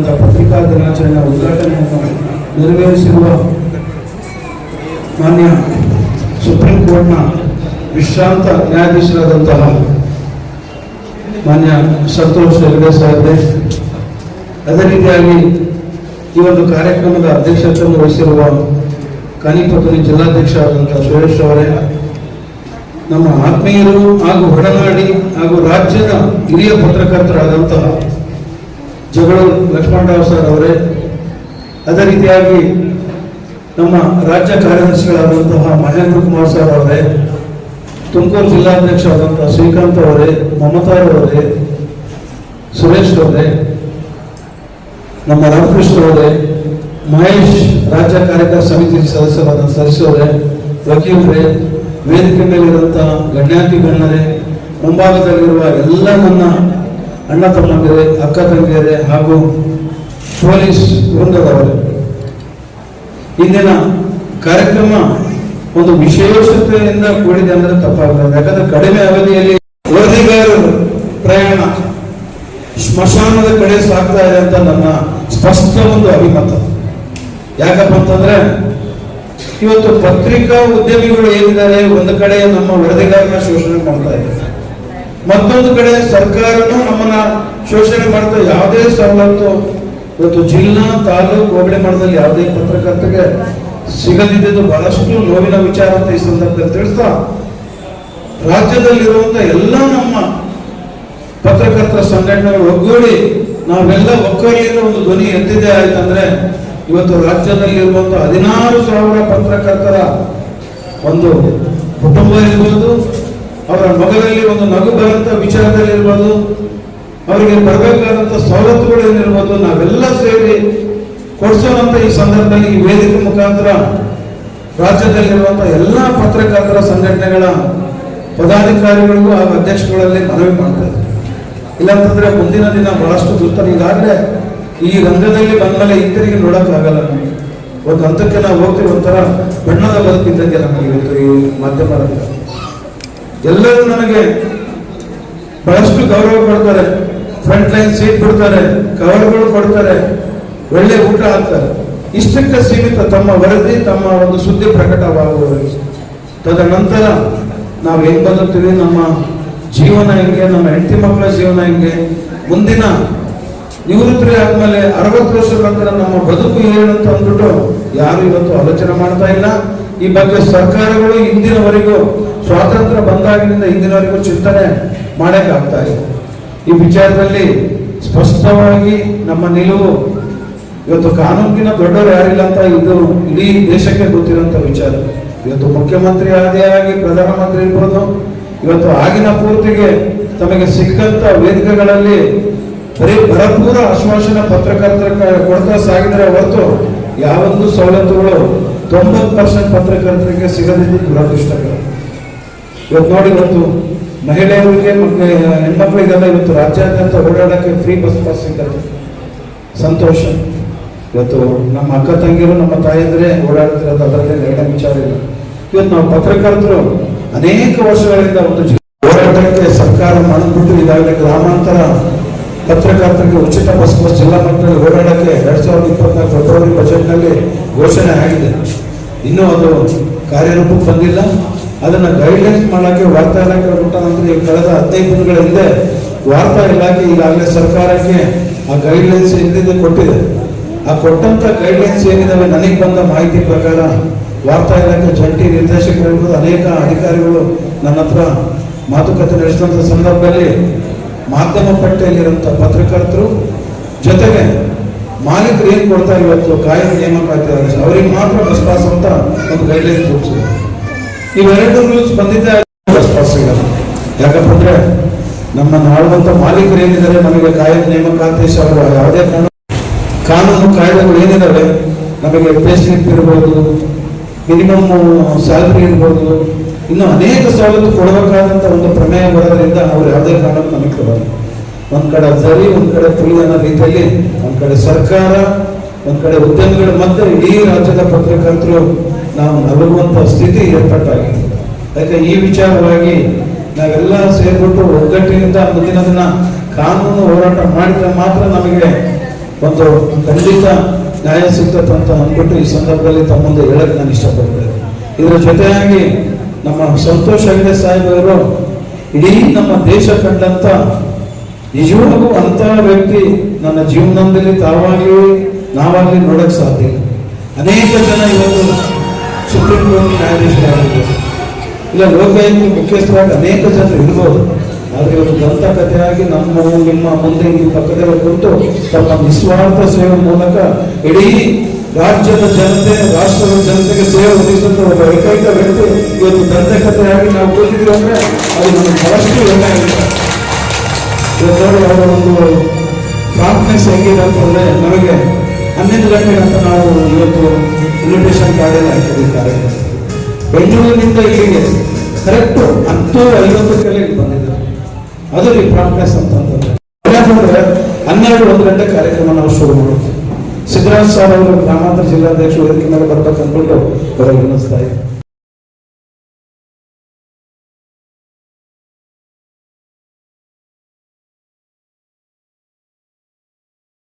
ನಡೆದಂಥ ಪತ್ರಿಕಾ ದಿನಾಚರಣೆ ಉದ್ಘಾಟನೆಯನ್ನು ನೆರವೇರಿಸಿರುವ ಮಾನ್ಯ ಸುಪ್ರೀಂ ಕೋರ್ಟ್ನ ವಿಶ್ರಾಂತ ನ್ಯಾಯಾಧೀಶರಾದಂತಹ ಮಾನ್ಯ ಸಂತೋಷ್ ಹೆಗಡೆ ಸಾಹೇಬ್ರೆ, ಅದೇ ರೀತಿಯಾಗಿ ಈ ಒಂದು ಕಾರ್ಯಕ್ರಮದ ಅಧ್ಯಕ್ಷತೆಯನ್ನು ವಹಿಸಿರುವ ಕಾನಿಪತ್ತೂರಿ ಜಿಲ್ಲಾಧ್ಯಕ್ಷ ಆದಂತಹ ಸುರೇಶ್ ಅವರೇ, ನಮ್ಮ ಆತ್ಮೀಯರು ಹಾಗೂ ಒಡನಾಡಿ ಹಾಗೂ ರಾಜ್ಯದ ಹಿರಿಯ ಪತ್ರಕರ್ತರಾದಂತಹ ಜಗಳು ಲಕ್ಷ್ಮಣರಾವ್ ಸರ್ ಅವರೇ, ಅದೇ ರೀತಿಯಾಗಿ ನಮ್ಮ ರಾಜ್ಯ ಕಾರ್ಯದರ್ಶಿಗಳಾದಂತಹ ಮಹೇಂದ್ರ ಕುಮಾರ್ ಸರ್ ಅವರೇ, ತುಮಕೂರು ಜಿಲ್ಲಾಧ್ಯಕ್ಷ ಆದಂತಹ ಶ್ರೀಕಾಂತ್ ಅವರೇ ಮಮತಾ ಅವರೇ, ಸುರೇಶ್ ಅವರೇ, ನಮ್ಮ ರಾಮಕೃಷ್ಣ ಅವರೇ, ಮಹೇಶ್ ರಾಜ್ಯ ಕಾರ್ಯಕಾರಿ ಸಮಿತಿ ಸದಸ್ಯರಾದ ಸದಸ್ಯರೇ ವಕೀಲರೇ ವೇದಿಕೆ ಮೇಲಿರುವಂತಹ ಗಣ್ಯಾತಿ ಗಣ್ಯರೇ ಮುಂಭಾಗದಲ್ಲಿರುವ ಎಲ್ಲ ನನ್ನ ಅಣ್ಣ ತಮ್ಮಂದಿರೆ, ಅಕ್ಕ ತಂಗಿಯರೇ ಹಾಗೂ ಪೊಲೀಸ್ ವೃಂದದವರೇ, ಇಂದಿನ ಕಾರ್ಯಕ್ರಮ ಒಂದು ವಿಶೇಷತೆಯಿಂದ ಕೂಡಿದೆ ಅಂದರೆ ತಪ್ಪಾಗ್ತದೆ ಯಾಕಂದ್ರೆ ಕಡಿಮೆ ಅವಧಿಯಲ್ಲಿ ವರದಿಗಾರರು ಪ್ರಯಾಣ ಸ್ಮಶಾನದ ಕಡೆ ಸಾಗ್ತಾ ಇದೆ ಅಂತ ನನ್ನ ಸ್ಪಷ್ಟ ಒಂದು ಅಭಿಮತ. ಯಾಕಪ್ಪ ಅಂತಂದ್ರೆ, ಇವತ್ತು ಪತ್ರಿಕಾ ಉದ್ಯಮಿಗಳು ಏನಿದ್ದಾರೆ, ಒಂದು ಕಡೆ ನಮ್ಮ ವರದಿಗಾರನ ಶೋಷಣೆ ಮಾಡ್ತಾ ಇದ್ದಾರೆ. ಮತ್ತೊಂದು ಕಡೆ ಸರ್ಕಾರನು ನಮ್ಮನ್ನ ಶೋಷಣೆ ಮಾಡ್ತಾ ಯಾವುದೇ ಸವಲತ್ತು ಇವತ್ತು ಜಿಲ್ಲಾ ತಾಲೂಕು ಹೋಬಳಿ ಮಟ್ಟದಲ್ಲಿ ಯಾವುದೇ ಪತ್ರಕರ್ತರಿಗೆ ಸಿಗದಿದ್ದು ಬಹಳಷ್ಟು ನೋವಿನ ವಿಚಾರ ಅಂತ ಈ ಸಂದರ್ಭದಲ್ಲಿ ತಿಳಿಸ್ತಾ ರಾಜ್ಯದಲ್ಲಿರುವಂತ ಎಲ್ಲ ನಮ್ಮ ಪತ್ರಕರ್ತರ ಸಂಘಟನೆಗಳು ಒಗ್ಗೂಡಿ ನಾವೆಲ್ಲ ಒಕ್ಕಲಿಯಿಂದ ಒಂದು ಧ್ವನಿ ಎತ್ತಿದೆ ಆಯ್ತಂದ್ರೆ ಇವತ್ತು ರಾಜ್ಯದಲ್ಲಿರುವಂತ ಹದಿನಾರು ಸಾವಿರ ಪತ್ರಕರ್ತರ ಒಂದು ಕುಟುಂಬ ಇರ್ಬೋದು ಅವರ ಮಗದಲ್ಲಿ ಒಂದು ನಗು ಬರಂತ ವಿಚಾರದಲ್ಲಿ ಇರ್ಬೋದು ಅವರಿಗೆ ಬರಬೇಕಾದಂತ ಸವಲತ್ತುಗಳು ಏನಿರ್ಬೋದು, ನಾವೆಲ್ಲ ಸೇರಿ ಕೊಡಿಸೋಣಂತ ಈ ಸಂದರ್ಭದಲ್ಲಿ ಈ ವೇದಿಕೆ ಮುಖಾಂತರ ರಾಜ್ಯದಲ್ಲಿರುವಂತಹ ಎಲ್ಲ ಪತ್ರಕರ್ತರ ಸಂಘಟನೆಗಳ ಪದಾಧಿಕಾರಿಗಳಿಗೂ ಹಾಗೂ ಅಧ್ಯಕ್ಷಗಳಲ್ಲಿ ಮನವಿ ಮಾಡ್ತಾ ಇದ್ದಾರೆ ಇಲ್ಲಾಂತಂದ್ರೆ ಮುಂದಿನ ದಿನ ಬಹಳಷ್ಟು ದುರ್ತರ ಈಗಾಗಲೇ ಈ ರಂಗದಲ್ಲಿ ಬಂದ್ಮೇಲೆ ಹಿಂತಿರುಗಿ ನೋಡೋಕ್ಕಾಗಲ್ಲ ನಮಗೆ. ಒಂದು ಹಂತಕ್ಕೆ ನಾವು ಹೋಗ್ತೀವಿ, ಒಂಥರ ಬಣ್ಣದ ಬದುಕಿದ್ದಂಗೆ ನಮಗೆ ಇವತ್ತು ಈ ಮಾಧ್ಯಮ ರಂಗ. ಎಲ್ಲರೂ ನನಗೆ ಬಹಳಷ್ಟು ಗೌರವ ಕೊಡ್ತಾರೆ. ಫ್ರಂಟ್ ಲೈನ್ ಸೀಟ್ ಕೊಡ್ತಾರೆ ಕವರ್ಗಳು ಕೊಡ್ತಾರೆ, ಒಳ್ಳೆ ಊಟ ಹಾಕ್ತಾರೆ. ಇಷ್ಟಕ್ಕೆ ಸೀಮಿತ, ತಮ್ಮ ವರದಿ, ತಮ್ಮ ಒಂದು ಸುದ್ದಿ ಪ್ರಕಟವಾಗುವವರೆಗೆ. ತದನಂತರ ನಾವು ಹೆಂಗೆ ಬದುಕ್ತೀವಿ? ನಮ್ಮ ಜೀವನ ಹೆಂಗೆ? ನಮ್ಮ ಹೆಂಡತಿ ಮಕ್ಕಳ ಜೀವನ ಹೆಂಗೆ? ಮುಂದಿನ ನಿವೃತ್ತಿ ಆದಮೇಲೆ ಅರವತ್ತು ವರ್ಷದ ನಂತರ ನಮ್ಮ ಬದುಕು ಏನು ಅಂತ ಅಂದ್ಬಿಟ್ಟು ಯಾರು ಇವತ್ತು ಆಲೋಚನೆ ಮಾಡ್ತಾ ಇಲ್ಲ. ಈ ಬಗ್ಗೆ ಸರ್ಕಾರಗಳು ಇಂದಿನವರೆಗೂ ಸ್ವಾತಂತ್ರ್ಯ ಬಂದಾಗಿನಿಂದ ಇಂದಿನವರೆಗೂ ಚಿಂತನೆ ಮಾಡೋಕ್ಕಾಗ್ತಾ ಇದೆ ಈ ವಿಚಾರದಲ್ಲಿ ಸ್ಪಷ್ಟವಾಗಿ ನಮ್ಮ ನಿಲುವು, ಇವತ್ತು ಕಾನೂನಿನ ದೊಡ್ಡವರು ಯಾರಿಲ್ಲ ಅಂತ ಇದು ಇಡೀ ದೇಶಕ್ಕೆ ಗೊತ್ತಿರುವಂತ ವಿಚಾರ. ಇವತ್ತು ಮುಖ್ಯಮಂತ್ರಿ ಆದಿಯಾಗಿ ಪ್ರಧಾನಮಂತ್ರಿ ಇರ್ಬೋದು, ಇವತ್ತು ಆಗಿನ ಪೂರ್ತಿಗೆ ತಮಗೆ ಸಿಕ್ಕಂತ ವೇದಿಕೆಗಳಲ್ಲಿ ಬರೀ ಭರಪೂರ ಆಶ್ವಾಸನ ಪತ್ರಕರ್ತರ ಕೊಡ್ತಾ ಸಾಗಿದರೆ ಹೊರತು ಯಾವೊಂದು ಸವಲತ್ತುಗಳು ತೊಂಬತ್ತು ಪರ್ಸೆಂಟ್ ಪತ್ರಕರ್ತರಿಗೆ ಸಿಗದಿದ್ದು ದುರದೃಷ್ಟಕರ. ಇವತ್ತು ನೋಡಿ ಇವತ್ತು ಮಹಿಳೆಯರಿಗೆ ಮತ್ತೆ ಹೆಣ್ಮಕ್ಳಿಗೆಲ್ಲ ಇವತ್ತು ರಾಜ್ಯಾದ್ಯಂತ ಓಡಾಡಕ್ಕೆ ಫ್ರೀ ಬಸ್ ಪಾಸ್ ಸಿಗತ್ತೆ ಸಂತೋಷ. ಇವತ್ತು ನಮ್ಮ ಅಕ್ಕ ತಂಗಿರು, ನಮ್ಮ ತಾಯಿದ್ರೆ ಓಡಾಡ್ತಿರೋದು ಅದರಲ್ಲಿ ಎರಡನೇ ವಿಚಾರ ಇಲ್ಲ. ಇವತ್ತು ನಾವು ಪತ್ರಕರ್ತರು ಅನೇಕ ವರ್ಷಗಳಿಂದ ಒಂದು ಹೋರಾಟಕ್ಕೆ ಸರ್ಕಾರ ಮಾಡಿಬಿಟ್ಟು ಇದಾಗಿದೆ ಗ್ರಾಮಾಂತರ ಪತ್ರಕರ್ತರಿಗೆ ಉಚಿತ ಬಸ್ ಬಸ್ ಜಿಲ್ಲಾ ಮಟ್ಟದಲ್ಲಿ ಓಡಾಡಕ್ಕೆ ಎರಡ್ ಸಾವಿರದ ಇಪ್ಪತ್ನಾಲ್ಕು ಫೆಬ್ರವರಿ ಬಜೆಟ್ನಲ್ಲಿ ಘೋಷಣೆ ಆಗಿದೆ. ಇನ್ನೂ ಅದು ಕಾರ್ಯರೂಪಕ್ಕೆ ಬಂದಿಲ್ಲ. ಅದನ್ನ ಗೈಡ್ಲೈನ್ಸ್ ಮಾಡೋಕ್ಕೆ ವಾರ್ತಾ ಇಲಾಖೆ ಊಟ ಕಳೆದ ಹದಿನೈದು ದಿನಗಳ ಹಿಂದೆ ವಾರ್ತಾ ಇಲಾಖೆ ಈಗಾಗಲೇ ಸರ್ಕಾರಕ್ಕೆ ಆ ಗೈಡ್ಲೈನ್ಸ್ ಹಿಂದೆ ಕೊಟ್ಟಿದೆ. ಆ ಕೊಟ್ಟಂತ ಗೈಡ್ಲೈನ್ಸ್ ಏನಿದಾವೆ ನನಗೆ ಬಂದ ಮಾಹಿತಿ ಪ್ರಕಾರ ವಾರ್ತಾ ಇಲಾಖೆ ಜಂಟಿ ನಿರ್ದೇಶಕರಿರ್ಬೋದು ಅನೇಕ ಅಧಿಕಾರಿಗಳು ನನ್ನ ಹತ್ರ ಮಾತುಕತೆ ನಡೆಸಿದಂಥ ಸಂದರ್ಭದಲ್ಲಿ ಮಾಧ್ಯಮ ಪಟ್ಟಿಯಲ್ಲಿರುವಂಥ ಪತ್ರಕರ್ತರು ಜೊತೆಗೆ ಮಾಲೀಕರು ಏನು ಕೊಡ್ತಾರೆ ಇವತ್ತು ಕಾಯಂ ನೇಮಕಾತಿ ಅವ್ರಿಗೆ ಮಾತ್ರ ಬಸ್ ಪಾಸ್ ಅಂತ ಒಂದು ಗೈಡ್ಲೈನ್ ಕೊಡ್ಸಿದೆ ಇವೆರಡು ರೂಲ್ಸ್ ಬಂದಿದ್ದೆ ಬಸ್ ಪಾಸ್ ಸಿಗಲ್ಲ ಯಾಕಪ್ಪ ನಮ್ಮ ಆಳುವಂತ ಮಾಲೀಕರು ಏನಿದ್ದಾರೆ? ನಮಗೆ ಕಾಯಂ ನೇಮಕಾತಿ ಅವರು ಯಾವುದೇ ಕಾನೂನು ಕಾನೂನು ಕಾಯ್ದೆಗಳು ಏನಿದ್ದಾವೆ? ನಮಗೆ ಪೇ ಸ್ಲಿಪ್ ಇರ್ಬೋದು ಮಿನಿಮಮ್ ಸ್ಯಾಲ್ರಿ ಇರ್ಬೋದು ಇನ್ನು ಅನೇಕ ಸವಲತ್ತು ಕೊಡಬೇಕಾದಂತ ಒಂದು ಪ್ರಮೇಯ ಬರೋದ್ರಿಂದ ಅವ್ರು ಯಾವುದೇ ಕಾರಣಕ್ಕೂ ನಮಗೆ ಕೊಡಲ್ಲ ಒಂದ್ ಕಡೆ ಸರಿ, ಒಂದ್ ಕಡೆ ತುಳಿ ಅನ್ನೋ ರೀತಿಯಲ್ಲಿ, ಒಂದ್ ಕಡೆ ಸರ್ಕಾರ, ಒಂದ್ ಕಡೆ ಉದ್ಯಮಿಗಳ ಮತ್ತೆ ಇಡೀ ರಾಜ್ಯದ ಪತ್ರಕರ್ತರು ನಾವು ನಲಗುವಂತ ಸ್ಥಿತಿ ಏರ್ಪಟ್ಟಾಗಿದೆ. ಯಾಕೆ ಈ ವಿಚಾರವಾಗಿ ನಾವೆಲ್ಲ ಸೇರ್ಬಿಟ್ಟು ಒಗ್ಗಟ್ಟಿನಿಂದ ಮುಂದಿನ ದಿನ ಕಾನೂನು ಹೋರಾಟ ಮಾಡಿದ್ರೆ ಮಾತ್ರ ನಮಗೆ ಒಂದು ಖಂಡಿತ ನ್ಯಾಯ ಸಿಗ್ತದೆ ಅಂತ ಅಂದ್ಬಿಟ್ಟು ಈ ಸಂದರ್ಭದಲ್ಲಿ ತಮ್ಮೊಂದು ಹೇಳಕ್ಕೆ ಹೇಳಕ್ ನಾನು ಇಷ್ಟಪಡ್ತೇನೆ. ಇದರ ಜೊತೆಯಾಗಿ ನಮ್ಮ ಸಂತೋಷ್ ಹೆಗಡೆ ಸಾಹೇಬರು ಇಡೀ ನಮ್ಮ ದೇಶ ಕಂಡಂತ ನಿಜವಾಗೂ ಅಂತ ವ್ಯಕ್ತಿ ನನ್ನ ಜೀವನದಲ್ಲಿ ತಾವಾಗಲಿ ನಾವಾಗಲಿ ನೋಡಕ್ ಸಾಧ್ಯ ಅನೇಕ ಜನ ಇವತ್ತು ಸುಪ್ರೀಂ ಕೋರ್ಟ್ ನ್ಯಾಯಾಧೀಶರಾಗಿರ್ಬೋದು ಇಲ್ಲ, ಲೋಕಾಯುಕ್ತ ಮುಖ್ಯಸ್ಥರಾಗಿ ಅನೇಕ ಜನರು ಇರ್ಬೋದು. ಆದರೆ ಇವತ್ತು ದಂತಕಥೆಯಾಗಿ ನಮ್ಮ ನಿಮ್ಮ ಮುಂದೆ ಈ ಪಕ್ಕದಲ್ಲಿ ಕುಂತು ತಮ್ಮ ನಿಸ್ವಾರ್ಥ ಸೇವೆ ಮೂಲಕ ಇಡೀ ರಾಜ್ಯದ ಜನತೆ, ರಾಷ್ಟ್ರದ ಜನತೆಗೆ ಸೇವೆ ಒದಗಿಸಿದಂತ ಒಬ್ಬ ಏಕೈಕ ವ್ಯಕ್ತಿ ಇವತ್ತು ದಂತಕಥೆಯಾಗಿ ನಾವು ಕೂತಿದ್ವಿ ಅಂದ್ರೆ ಅದು ನಮಗೆ ಬಹಳಷ್ಟು ಒಳ್ಳೆಯಾಗಿದೆ ಅವರ ಒಂದು ಪ್ರಾಂಪ್ನೆಸ್ ಹೆಂಗಿದೆ ಅಂತಂದ್ರೆ ನಮಗೆ ಹನ್ನೆರಡು ಗಂಟೆ ಅಂತ ನಾವು ಇವತ್ತು ಇನ್ವಿಟೇಷನ್ ಕಾರ್ಡ್ ಎಲ್ಲ ಹಾಕಿದ್ದಾರೆ ಬೆಂಗಳೂರಿನಿಂದ ಇಲ್ಲಿಗೆ ಕರೆಕ್ಟ್ ಹತ್ತು ಐವತ್ತು ಕಲೆ ಬಂದಿದ್ದಾರೆ. ಅದು ಈ ಪ್ರಾಂಪ್ನೆಸ್ ಅಂತಂದ್ರೆ ಹನ್ನೆರಡು ಒಂದು ಗಂಟೆ ಕಾರ್ಯಕ್ರಮ ನಾವು ಶುರು ಮಾಡುತ್ತೆ ಸಿದ್ದರಾಜ್ ಸರ್ ಅವರು ಗ್ರಾಮಾಂತರ ಜಿಲ್ಲಾಧ್ಯಕ್ಷರು ವೇದಿಕೆ ಮೇಲೆ ಬರ್ಬೇಕು ಅಂದ್ಬಿಟ್ಟು ಬರೋ ವಿನಿಸ್ತಾ ಇದ್ದಾರೆ